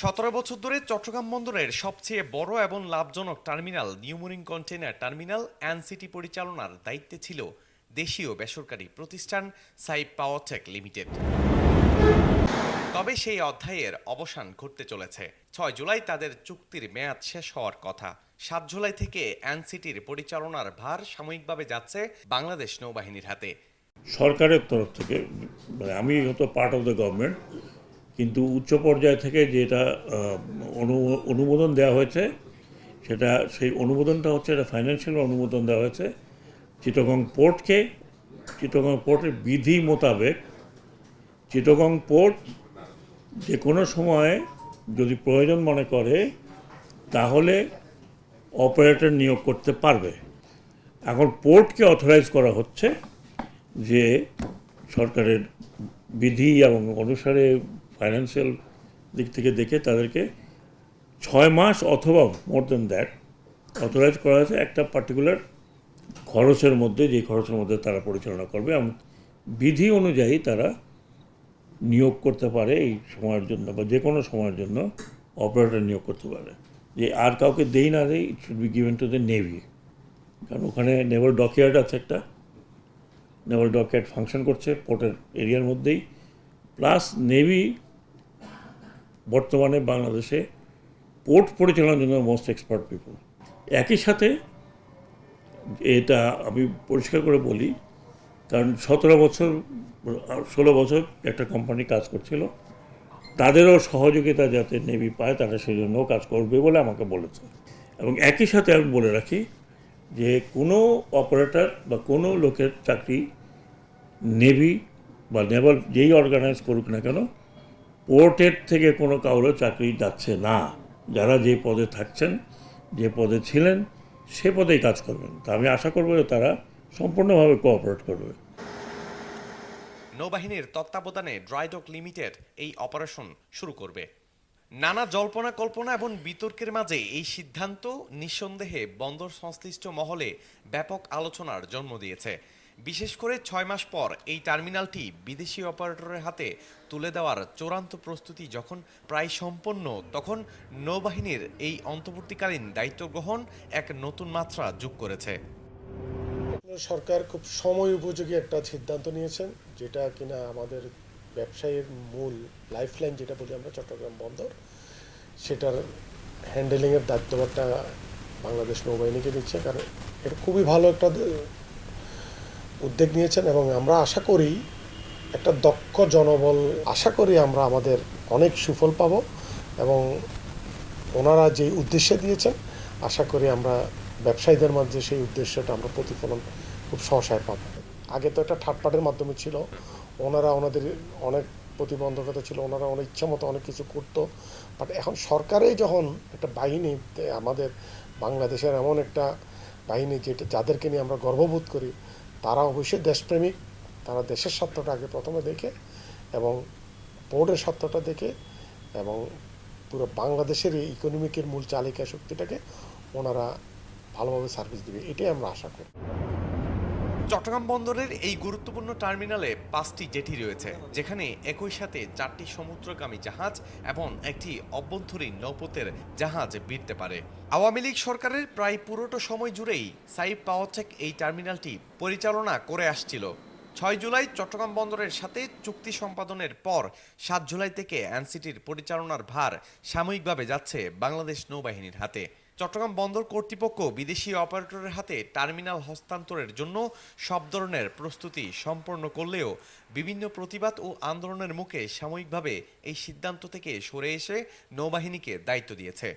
সতেরো বছর ধরে চট্টগ্রাম বন্দরের সবচেয়ে বড় এবং লাভজনক terminal New Mooring container terminal NCT পরিচালনার দায়িত্বে ছিল দেশীয় বেসরকারি প্রতিষ্ঠান সাইপ পাওয়ারটেক লিমিটেড। তবে সেই অধ্যায়ের অবসান ঘটতে চলেছে। ছয় জুলাই তাদের চুক্তির মেয়াদ শেষ হওয়ার কথা। সাত জুলাই থেকে এনসিটির পরিচালনার ভার সাময়িকভাবে যাচ্ছে বাংলাদেশ নৌবাহিনীর হাতে। সরকারের তরফ থেকে মানে আমি হয়তো পার্ট অফ দ্য গভর্নমেন্ট কিন্তু উচ্চ পর্যায় থেকে যেটা অনুমোদন দেওয়া হয়েছে, সেটা সেই অনুমোদনটা হচ্ছে এটা ফাইন্যান্সিয়াল অনুমোদন দেওয়া হয়েছে, চিটগং পোর্টকে চিটগং পোর্টের বিধি মোতাবেক, চিটগং পোর্ট যে কোনো সময়ে যদি প্রয়োজন মনে করে, তাহলে অপারেটর নিয়োগ করতে পারবে। এখন পোর্টকে অথরাইজ করা হচ্ছে যে সরকারের বিধি এবং অনুসারে ফাইন্যান্সিয়াল দিক থেকে দেখে তাদেরকে ছয় মাস অথবা মোর দেন দ্যাট অথরাইজ করা হয়েছে একটা পার্টিকুলার খরচের মধ্যে, যে খরচের মধ্যে তারা পরিচালনা করবে এবং বিধি অনুযায়ী তারা নিয়োগ করতে পারে এই সময়ের জন্য বা যে কোনো সময়ের জন্য অপারেটর নিয়োগ করতে পারে। যে আর কাউকে দেই না দেই it should be given to the navy কারণ ওখানে নেভাল ডকইয়ার্ড আছে একটা। নেভাল ডকইয়ার্ড ফাংশন করছে পোর্টের এরিয়ার মধ্যেই। প্লাস নেভি বর্তমানে বাংলাদেশে পোর্ট পরিচালনার জন্য মোস্ট এক্সপার্ট পিপল। একই সাথে এটা আমি পরিষ্কার করে বলি, কারণ সতেরো বছর, ষোলো বছর একটা কোম্পানি কাজ করছিল, তাদেরও সহযোগিতা যাতে নেভি পায়, তারা সেই জন্যও কাজ করবে বলে আমাকে বলেছে। এবং একই সাথে আমি বলে রাখি যে কোনো অপারেটর বা কোনো লোকের চাকরি নেভি বা নেভাল যেই অর্গানাইজ করুক না কেন পোর্টের থেকে কোনো কারোর চাকরি যাচ্ছে না। যারা যে পদে থাকছেন, যে পদে ছিলেন, সে পদেই কাজ করবেন। তা আমি আশা করব যে তারা সম্পূর্ণভাবে কোঅপারেট করবে। নৌবাহিনীর তত্ত্বাবধানে ড্রাইডক লিমিটেড এই অপারেশন শুরু করবে। নানা জল্পনা কল্পনা এবং বিতর্কের মাঝে এই সিদ্ধান্ত নিঃসন্দেহে বন্দর সংশ্লিষ্ট মহলে ব্যাপক আলোচনার জন্ম দিয়েছে। বিশেষ করে ছয় মাস পর এই টার্মিনালটি বিদেশি অপারেটরের হাতে তুলে দেওয়ার চূড়ান্ত প্রস্তুতি যখন প্রায় সম্পন্ন, তখন নৌবাহিনীর এই অন্তর্বর্তীকালীন দায়িত্ব গ্রহণ এক নতুন মাত্রা যোগ করেছে। সরকার খুব সময় উপযোগী একটা সিদ্ধান্ত নিয়েছেন, যেটা কিনা আমাদের ব্যবসায়ের মূল লাইফলাইন যেটা বলি আমরা, চট্টগ্রাম বন্দর, সেটার হ্যান্ডেলিংয়ের দায়িত্বভারটা বাংলাদেশ নৌবাহিনীকে দিচ্ছে। কারণ এটা খুবই ভালো একটা উদ্যোগ নিয়েছেন এবং আমরা আশা করি একটা দক্ষ জনবল, আশা করি আমরা আমাদের অনেক সুফল পাব এবং ওনারা যে উদ্দেশ্যে দিয়েছেন, আশা করি আমরা ব্যবসায়ীদের মধ্যে সেই উদ্দেশ্যটা আমরা প্রতিফলন খুব সহসায় পাবো। আগে তো একটা থার্ড মাধ্যমে ছিল ওনারা ওনাদের অনেক প্রতিবন্ধকতা ছিল, ওনারা অনেক ইচ্ছা মতো অনেক কিছু করতো। বাট এখন সরকারেই যখন একটা বাহিনী আমাদের বাংলাদেশের এমন একটা বাহিনী যেটা, যাদেরকে নিয়ে আমরা গর্ববোধ করি, তারা অবশ্যই দেশপ্রেমিক, তারা দেশের স্বার্থটা আগে প্রথমে দেখে এবং বোর্ডের স্বার্থটা দেখে এবং পুরো বাংলাদেশের এই ইকোনমিকের মূল চালিকা শক্তিটাকে ওনারা ভালোভাবে সার্ভিস দিবে, এটাই আমরা আশা করি। চট্টগ্রাম বন্দরের এই গুরুত্বপূর্ণ টার্মিনালে পাঁচটি জেটি রয়েছে, যেখানে একই সাথে চারটি সমুদ্রগামী জাহাজ এবং একটি অভ্যন্তরীণ নৌপথের জাহাজ ভিড়তে পারে। আওয়ামী লীগ সরকারের প্রায় পুরোটা সময় জুড়েই সাইফ পাওয়ারটেক এই টার্মিনালটি পরিচালনা করে আসছিল। ছয় জুলাই চট্টগ্রাম বন্দরের সাথে চুক্তি সম্পাদনের পর সাত জুলাই থেকে এনসিটির পরিচালনার ভার সাময়িকভাবে যাচ্ছে বাংলাদেশ নৌবাহিনীর হাতে। চট্টগ্রাম বন্দর কর্তৃপক্ষ বিদেশি অপারেটরের হাতে টার্মিনাল হস্তান্তরের জন্য সব ধরনের প্রস্তুতি সম্পন্ন করলেও বিভিন্ন প্রতিবাদ ও আন্দোলনের মুখে সাময়িকভাবে এই সিদ্ধান্ত থেকে সরে এসে নৌবাহিনীকে দায়িত্ব দিয়েছে।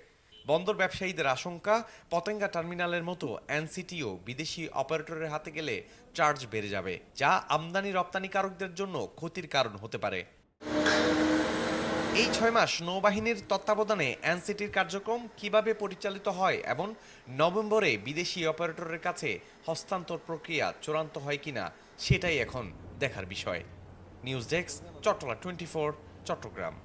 বন্দর ব্যবসায়ীদের আশঙ্কা, পতেঙ্গা টার্মিনালের মতো এনসিটিও বিদেশি অপারেটরের হাতে গেলে চার্জ বেড়ে যাবে, যা আমদানি রপ্তানিকারকদের জন্য ক্ষতির কারণ হতে পারে। এই ছয় মাস নৌবাহিনীর তত্ত্বাবধানে এনসিটির কার্যক্রম কীভাবে পরিচালিত হয় এবং নভেম্বরে বিদেশি অপারেটরের কাছে হস্তান্তর প্রক্রিয়া চূড়ান্ত হয় কিনা সেটাই এখন দেখার বিষয়। News desk Chattala twenty Chattogram.